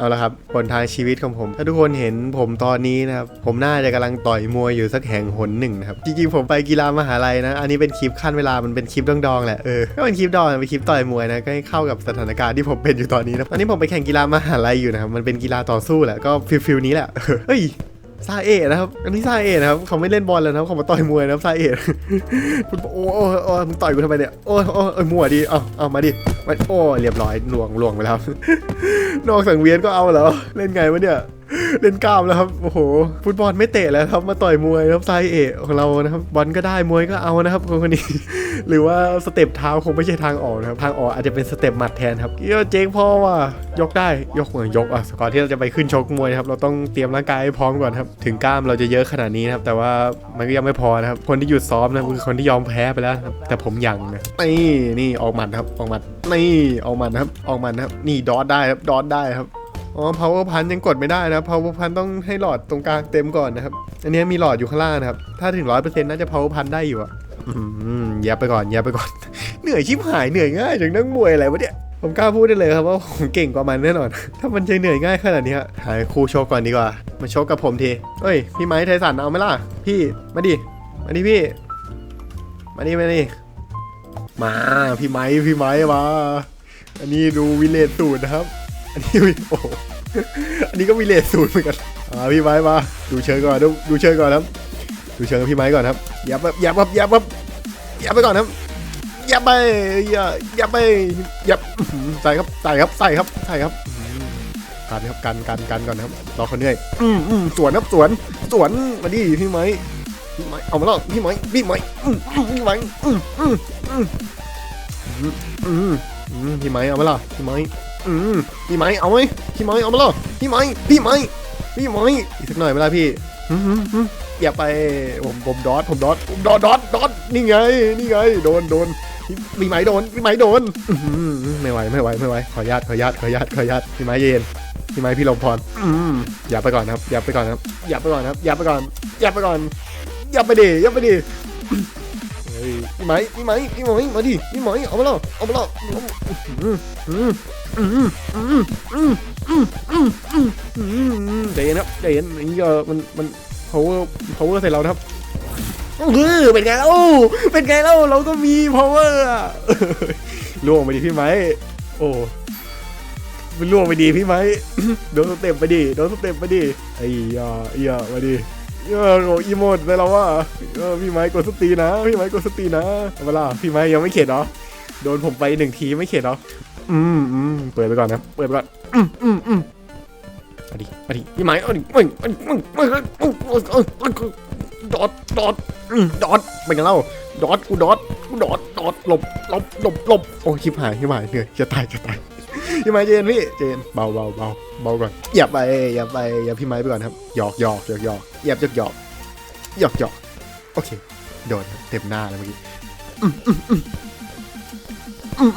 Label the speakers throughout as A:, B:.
A: เอาละครับผลทางชีวิตของผม ถ้าทุกคนเห็นผมตอนนี้นะครับ ผมน่าจะกำลังต่อยมวยอยู่สักแห่งหนหนึ่งนะครับ จริงๆ ผมไปกีฬามหาลัยนะ อันนี้เป็นคลิปขั้นเวลา มันเป็นคลิปดองๆแหละ เออ ก็เป็นคลิปดองเป็นคลิปต่อยมวยนะ ก็ให้เข้ากับสถานการณ์ที่ผมเป็นอยู่ตอนนี้นะ ตอนนี้ผมไปแข่งกีฬามหาลัยอยู่นะครับ มันเป็นกีฬาต่อสู้แหละ ก็ฟิลฟิลนี้แหละ เฮ้ยซาเอะนะครับ อันนี้ซาเอะนะครับ เขาไม่เล่นบอลแล้วนะเขามาต่อยมวยนะครับซาเอะคุณโอ้โอ้โอ้มึงต่อยกูทำไมเนี่ย โอ้โอ้เอ้ยมั่วดิเอาเอามาดิมาโอ้ เรียบร้อยหน่วงหลวงไปแล้ว นอกสังเวียนก็เอาเหรอ เล่นไงวะเนี่ย เล่นกล้ามแล้วครับโอ้โหฟุตบอลไม่เตะแล้วครับมาต่อยมวยครับไซเอะของเรานะครับบอลก็ได้มวยก็เอานะครับคนคนนี้ หรือว่าสเต็ปเท้าคงไม่ใช่ทางออกนะครับทางออกอาจจะเป็นสเต็ปหมัดแทนครับเกี่ยวเจ๊งพ่อว่ะยกได้ยกเหมือนยกอะก่อนที่เราจะไปขึ้นชกมวยครับเราต้องเตรียมร่างกายให้พร้อมก่อนครับถึงกล้ามเราจะเยอะขนาดนี้นะครับแต่ว่ามันก็ยังไม่พอนะครับคนที่หยุดซ้อมนะคือคนที่ยอมแพ้ไปแล้วครับแต่ผมยังนะนี่นี่ออกหมัดครับออกหมัดนี่ออกหมัดครับออกหมัดครับนี่ดอทได้ครับดอทได้ครับ อ๋อ power punch ยังกดไม่ได้นะ power punch ต้องให้หลอดตรงกลางเต็มก่อนนะครับ อันนี้มีหลอดอยู่ข้างล่างนะครับ ถ้าถึงร้อยเปอร์เซ็นต์น่าจะ power punch ได้อยู่อะอืมแยับไปก่อนแยับไปก่อน เหนื่อยชิบหายเหนื่อยง่ายจากนักมวยอะไรวะเนี่ย ผมกล้าพูดได้เลยครับว่าผมเก่งกว่ามันแน่นอน ถ้ามันจะเหนื่อยง่ายขนาดนี้หายครูโชว์ก่อนดีกว่า มาโชว์กับผมทีเฮ้ย พี่ไม้ไทสันเอาไหมล่ะ พี่ มาดิ มาดิพี่ มาดิมาดิมา พี่ไม้พี่ไม้มา อันนี้ดูวิเลตสูตรนะครับ อันนี้โอ้โหอันนี้ก็วิเลตสูตรเหมือนกันอ่าพี่ไม้มา ดูเชิงก่อนดูดูเชิงก่อนครับ ดูเชิงกับพี่ไม้ก่อนครับยับแบบยับแบบยับแบบยับไปก่อนครับยับไปย่ายับไปยับใส่ครับใส่ครับใส่ครับใส่ครับกันครับกันกันกันก่อนครับรอคนเหนื่อยอืมอืมสวนครับสวนสวนมาดิพี่ไม้พี่ไม้เอามาแล้วพี่ไม้พี่ไม้อืมอืมพี่ไม้อืมอืมอืมอืมอืมอืมพี่ไม้เอามาแล้วพี่ไม้ อืมพี่ไม้เอาไหมพี่ไม้เอามาล้วพี่ไม้พี่ไม้พี่ไม้อีกสักหน่อยไหมล่ะพี่อย่าไปผมผมดอทผมดอทผมดอทดอทดอทนี่ไง นี่ไง โดนโดนมีไหมโดนมีไหมโดนไม่ไหวไม่ไหวไม่ไหวขออนุญาตขออนุญาตขออนุญาตขออนุญาตมีไหมเย็นมีไหมพี่ลมพรอย่าไปก่อนครับ อย่าไปก่อนครับ อย่าไปก่อนครับ อย่าไปก่อนอย่าไปก่อนอย่าไปดิอย่าไปดิพี่ไหมพี่ไหมพี่ไหมมาดิพี่ไหมเอามาล้วเอามาล้ว ใจเย็นครับใจเย็นนี่เออมันมัน power power ใส่เราครับเออเป็นไงเล่าเป็นไงเล่าเราก็มีพ power ล่วงไปดิพี่ไหมโอ้มันล่วงไปดีพี่ไหมโดนสเต็ปไปดิโดนสเต็ปไปดิไอ้ยาไอ้ยาไปดิเออโอีโมดเลยเราว่าพี่ไหมกดสตีนะ พี่ไหมกดสตีนะเวลาพี่ไหมยังไม่เข็ดเหรอ โดนผมไปหนึ่งทีไม่เข็ดเหรอ อืมอืมเปิดไปก่อนนะ เปิดไปก่อน อืมอืมอืมมาดิมาดิพี่ไม้เอาดิมึงมึงมึงมึงมึงดอดดอดดอดเป็นไงเล่าดอดกูดอดกูดอดดอดหลบหลบหลบหลบโอ้ชิบหายชิบหายเหนื่อยจะตายจะตายพี่ไม้เจนพี่เจนเบาเบาเบาเบาก่อนอย่าไปอย่าไปอย่าพี่ไม้ไปก่อนครับหยอกหยอกหยอกหยอกอย่าหยอกหยอกหยอกหยอกโอเคโดนเต็มหน้าเลยเมื่อกี้ มัน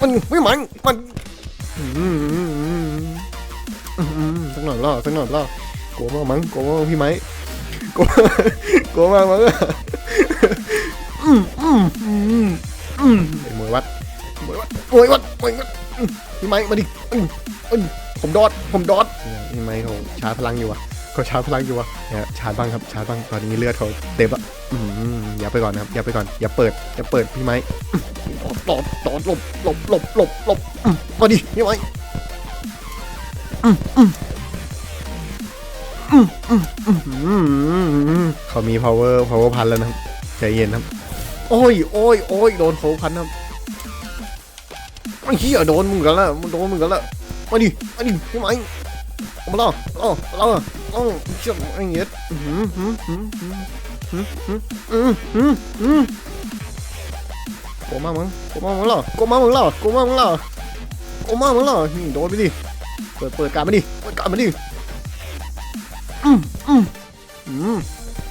A: มันไม่มันมันอืมอืมอืมอืมอืมสักหน่อยล่อสักหน่อยล่อกลัวมากมั้งกลัวมากพี่ไหมกลัวกลัวมากมั้งอืมอืมอืมอืมไอ้มวยวัดมวยวัดมวยวัดมวยวัดอืมพี่ไหมมาดิอืมอืมผมดอดผมดอดเนี่ยพี่ไหมเขาชาร์จพลังอยู่วะเขาชาร์จพลังอยู่วะเนี่ยชาร์จบ้างครับชาร์จบ้างตอนนี้เลือดเขาเต็มอะอืม อย่าไปก่อนนะครับอย่าไปก่อนอย่าเปิดอย่าเปิดพี่ไหมดอดดอดดอดหลบหลบหลบหลบหลบอืมมาดิพี่ไหมเขามี power power พันแล้วนะครับใจเย็นครับ โอ้ยโอ้ยโอ้ยโดน power พันครับไอ้เหี้ยโดนมึงกันแล้วโดนมึงกันแล้วมาดิมาดิพี่ไหมเอามาล่อล่อล่อล่อเชื่อไอ้เหี้ย โกมามึงโกมามึงหรอโกมามึงหรอโกมามึงหรอโกมามึงหรอโดนไปดิ เปิดเปิดการไปดิเปิดการไปดิอืมอืมอืม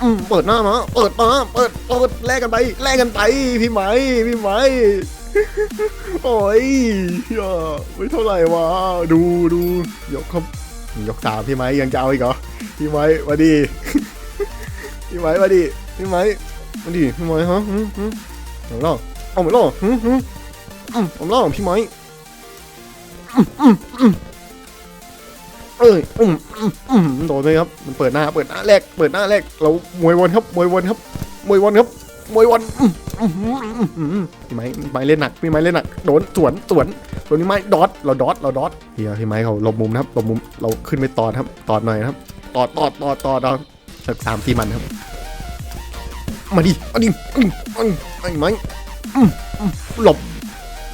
A: อืมเปิดหน้ามา เปิดมา เปิด เปิด แลกกันไป แลกกันไป พี่ไหม พี่ไหม โอ้ยไม่เท่าไหร่วะ ดูดูยกครับยกตามพี่ไหมยังจะเอาอีกเหรอ พี่ไหมมาดี พี่ไหมมาดีพี่ไหมมาดีพี่ไหมฮะอืมอืมเอาล่อเอาไปล่ออืมอืมอืมเอาล่อพี่ไหมอืมอืมอืมอ้ยอืมอืมอืมโดนเลยครับ มันเปิดหน้า เปิดหน้าแรก เปิดหน้าแรก เรามวยวนครับ มวยวนครับ มวยวนครับ มวยวนอืมอืมอืมอืมพี่ไม้พี่ไม้เล่นหนัก พี่ไม้เล่นหนัก โดน สวน สวนตัวนี้ไม้ดอทเราดอทเราดอทเฮียพี่ไม้เขาหลบมุมนะครับหลบมุม เราขึ้นไปตอดครับ ตอดหน่อยครับ ตอดตอดตอดตอดเราสักสามสี่มันครับ มาดิมาดิมาดิมาดิไอ้ไม้อืมอืมหลบ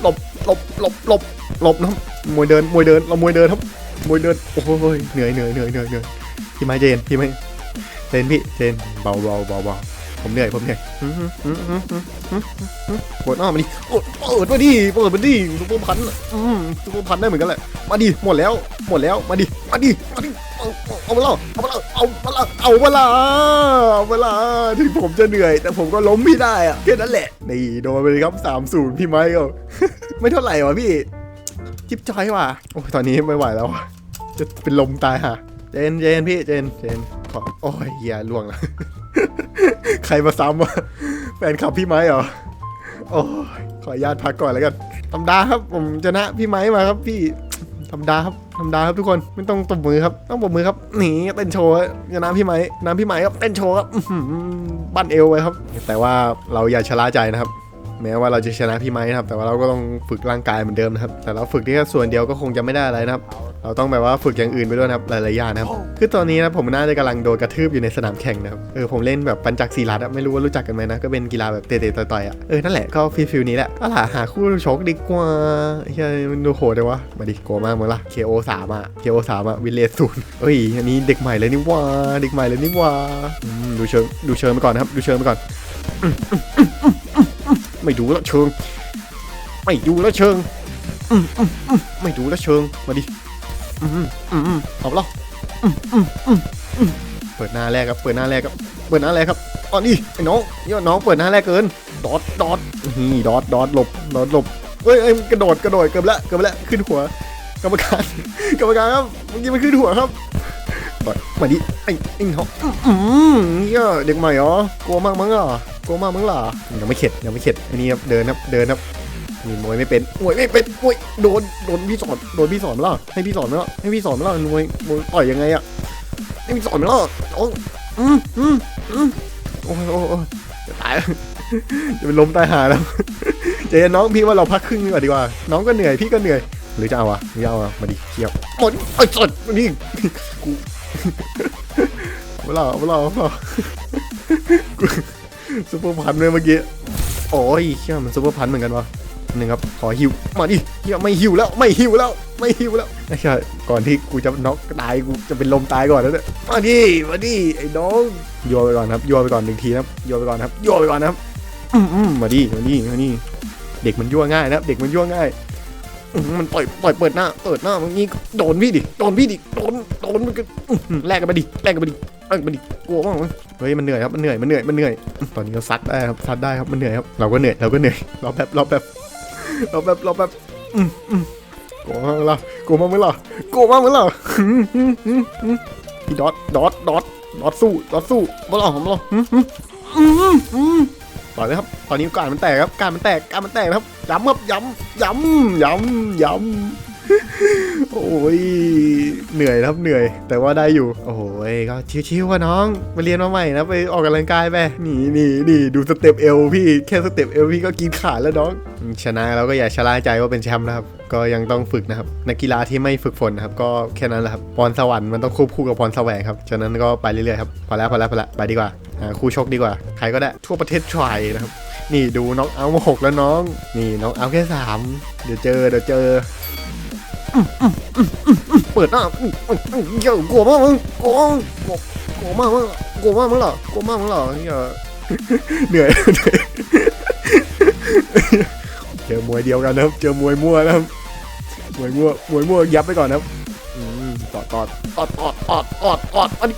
A: หลบหลบหลบหลบหลบนะมวยเดินมวยเดินเรามวยเดินครับมวยเดินโอ้ยเหนื่อยเหนื่อยเหนื่อยเหนื่อยเหนื่อยพี่ไม้เจนพี่ไม้เจนพี่เจนเบาเบาเบาเบา ผมเหนื่อยผมเหนื่อยอื้อหืออื้อหืออื้อหืออื้อปวดหน้ามาดิโอ้เปิดมาดิเปิดมาดิซุปเปอร์พันธุ์อะอืมซุปเปอร์พันธุ์ได้เหมือนกันแหละมาดิหมดแล้วหมดแล้วมาดิมาดิมาดิเอาเอาเอามาละเอามาละเอามาละเอามาละเอามาละถึงผมจะเหนื่อย แต่ผมก็ล้มพี่ได้อะแค่นั้นแหละนี่โดนไปเลยครับสามศูนย์พี่ไม้ก็ไม่เท่าไหร่วะพี่จิ๊บจอยว่ะโอ้ยตอนนี้ไม่ไหวแล้วว่ะจะเป็นลมตายห่ะเจนเจนพี่เจนเจนขอโอ้ยเฮียล่วงละ ใครมาซ้ำวะแฟนคลับพี่ไม้เหรอ โอ้ยขออนุญาตพักก่อนแล้วกันธรรมดาครับ ผมชนะพี่ไม้มาครับพี่ธรรมดาครับธรรมดาครับทุกคนไม่ต้องตบมือครับ ต้องปรบมือครับหนีเต้นโชว์ชนะพี่ไม้ชนะพี่ไม้ครับเต้นโชว์ครับบั้นเอวไปครับ แต่ว่าเราอย่าชะล่าใจนะครับ แม้ว่าเราจะชนะพี่ไม้นะครับ แต่ว่าเราก็ต้องฝึกร่างกายเหมือนเดิมนะครับ แต่เราฝึกที่แค่ส่วนเดียวก็คงจะไม่ได้อะไรนะครับ เราต้องแบบว่าฝึกอย่างอื่นไปด้วยนะครับหลายๆอย่างนะครับคือตอนนี้นะผมน่าจะกำลังโดนกระทืบอยู่ในสนามแข่งนะครับเออผมเล่นแบบปัญจักรีรัตอะไม่รู้ว่ารู้จักกันไหมนะก็เป็นกีฬาแบบเตะๆต่อยๆอะเออนั่นแหละก็ฟิลฟิลนี้แหละก็หาหาคู่ชกดีกว่าเฮ้ยมันดูโหดเลยวะมาดิโกลัวมากมั้งล่ะ KO 3อะ KO 3อะวิเลสศูนย์เอ้ยอันนี้เด็กใหม่เลยนี่หว่าเด็กใหม่เลยนี่หว่าอืมดูเชิงดูเชิงไปก่อนนะครับดูเชิงไปก่อน ไม่ดูแล้วเชิง ไม่ดูแล้วเชิงอืมอืมอืมไม่ดูแล้วเชิงมาดิ อืมอืมอืมเอาละอืมอืมอืมอืมเปิดหน้าแรกครับ เปิดหน้าแรกครับ เปิดหน้าแรกครับอ๋อนี่ไอ้น้องเนี่ยน้องเปิดหน้าแรกเกิน ดอทดอทนี่ดอทดอทหลบ ดอทหลบเฮ้ยเอ้ยกระโดดกระโดดเกือบละเกือบละขึ้นหัว กรรมการ กรรมการครับเมื่อกี้มันขึ้นหัวครับต่อยมาดิไอ้ไอ้น้องอืมเนี่ยเด็กใหม่เหรอกลัวมากมั้งอะกลัวมากมั้งล่ะยังไม่เข็ดยังไม่เข็ดอันนี้ครับเดินครับเดินครับ มีมวยไม่เป็นมวยไม่เป็นมวยโดนโดนพี่สอนโดนพี่สอนไมาแล้วให้พี่สอนไมาแล้วให้พี่สอนไมาแล้วมวยมวยต่อยยังไงอะให้พี่สอนไมาแล้วโอ้อืมอืมอืมโอ้ยโอ้ยโอ้ยจะตายจะเป็นลมตายหาแล้วเจนน้องพี่ว่าเราพักครึ่งก่อนดีกว่า น้องก็เหนื่อยพี่ก็เหนื่อย หรือจะเอาอะหรือจะเอาอะมาดิเทียบหมดไอ้สดมาดิกูเวลาเวลาเวลากูซุปเปอร์พันเลยเมื่อกี้โอ้ยเชื่อมันซุปเปอร์พันเหมือนกันวะ หนึ่งครับขอฮิวมาดิเฮียไม่ฮิวแล้วไม่ฮิวแล้วไม่ฮิวแล้วไอ้เชี่ยก่อนที่กูจะน็อกตายกูจะเป็นลมตายก่อนแล้วเนี่ยมาดิมาดิไอ้น้องโยนไปก่อนครับโยนไปก่อนหนึ่งทีนะครับโยนไปก่อนครับโยนไปก่อนนะครับอืมมาดิมาดิมาดิเด็กมันยั่วง่ายนะเด็กมันยั่วง่ายมันต่อยต่อยเปิดหน้าเปิดหน้ามันงี้โดนพี่ดิโดนพี่ดิโดนโดนมันก็แลกกันไปดิแลกกันไปดิแลกกันไปดิกลัวมากเลยเฮ้ยมันเหนื่อยครับมันเหนื่อยมันเหนื่อยมันเหนื่อย ตอนนี้เราซัดได้ครับซัดได้ครับมันเหนื่อยครับเราก็เหนื่อยเราก็เหนื่อยรอแป๊บรอแป๊บ เราแบบเราแบบอืมอืมกลัวมากมั้ยล่ะกลัวมากมั้ยล่ะกลัวมากมั้ยล่ะหืมหืมอืมหืมพี่ดอทดอทดอทดอทสู้ดอทสู้มาหรอมาหรอหืมหืมอืมอืมต่อเลยครับ ตอนนี้การมันแตกครับ การมันแตก การมันแตกครับ ย้ำครับ ย้ำ ย้ำ ย้ำ ย้ำ โอ้ยเหนื่อยครับเหนื่อย แต่ว่าได้อยู่ โอ้ยก็ชิวๆว่ะน้องมาเรียนมาใหม่นะไปออกกำลังกายไปนี่นี่นี่ดูสเต็ปเอวพี่แค่สเต็ปเอวพี่ก็กินขาดแล้วน้อง ชนะเราก็อย่าชะล่าใจว่าเป็นแชมป์นะครับ ก็ยังต้องฝึกนะครับ นักกีฬาที่ไม่ฝึกฝนนะครับ ก็แค่นั้นแหละครับพรสวรรค์มันต้องควบคู่กับพรแสวงครับฉะนั้นก็ไปเรื่อยๆครับพอแล้วพอแล้วพอแล้วไปดีกว่าหาคู่ชกดีกว่าใครก็ได้ทั่วประเทศทรายนะครับนี่ดูน้องเอามาหกแล้วน้อง นี่น้องเอาแค่สามเดี๋ยวเจอเดี๋ยวเจอ เปิดหน้าอื้ออื้ออื้อเหี้ยกลัวมากมึงกลัวกลัวกลัวมากมึงกลัวมากมึงเหรอกลัวมากมึงเหรอเหี้ยเหนื่อยเหนื่อยเจอมวยเดียวกันนะครับเจอมวยมั่วนะครับมวยมั่วมวยมั่วยับไปก่อนนะครับอืมตอดตอดตอดตอดตอดตอดตอดอันนี้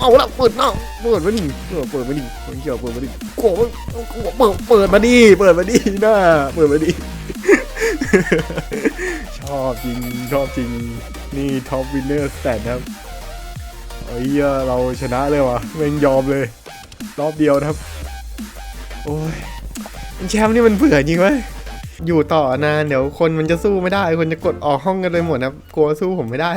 A: เอาละเปิดหน้าเปิดมาดิเปิดมาดิเหี้ยเปิดมาดิกลัวมึงกเปิดเปิดมาดิเปิดมาดิหน้าเปิดมาดิ อบจริงชอบจริง นี่ท็อปวินเนอร์สแตทครับเอ้ยเราชนะเลยวะแม่งยอมเลย รอบเดียวนะครับ โอ้ยแชมป์นี่มันเผื่อจริงไหม อยู่ต่อนานเดี๋ยวคนมันจะสู้ไม่ได้ คนจะกดออกห้องกันเลยหมดนะกลัวสู้ผมไม่ได้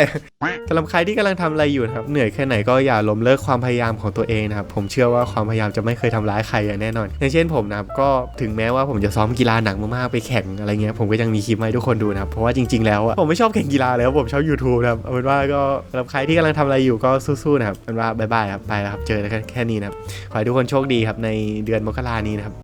A: สำหรับใครที่กำลังทำอะไรอยู่นะครับเหนื่อยแค่ไหนก็อย่าล้มเลิกความพยายามของตัวเองนะครับผมเชื่อว่าความพยายามจะไม่เคยทำร้ายใครอย่างแน่นอน อย่างเช่นผมนะครับก็ถึงแม้ว่าผมจะซ้อมกีฬาหนักมากๆไปแข่งอะไรเงี้ยผมก็ยังมีคลิปให้ทุกคนดูนะครับเพราะว่าจริงๆแล้วอะผมไม่ชอบแข่งกีฬาเลยครับผมชอบ YouTube นะครับเอาเป็นว่าก็สำหรับใครที่กำลังทำอะไรอยู่ก็สู้ๆนะครับเอาเป็นว่าบายบายครับไปแล้วครับเจอกันแค่แค่นี้นะครับขอให้ทุกคนโชคดีครับในเดือนมกรานี้นะครับ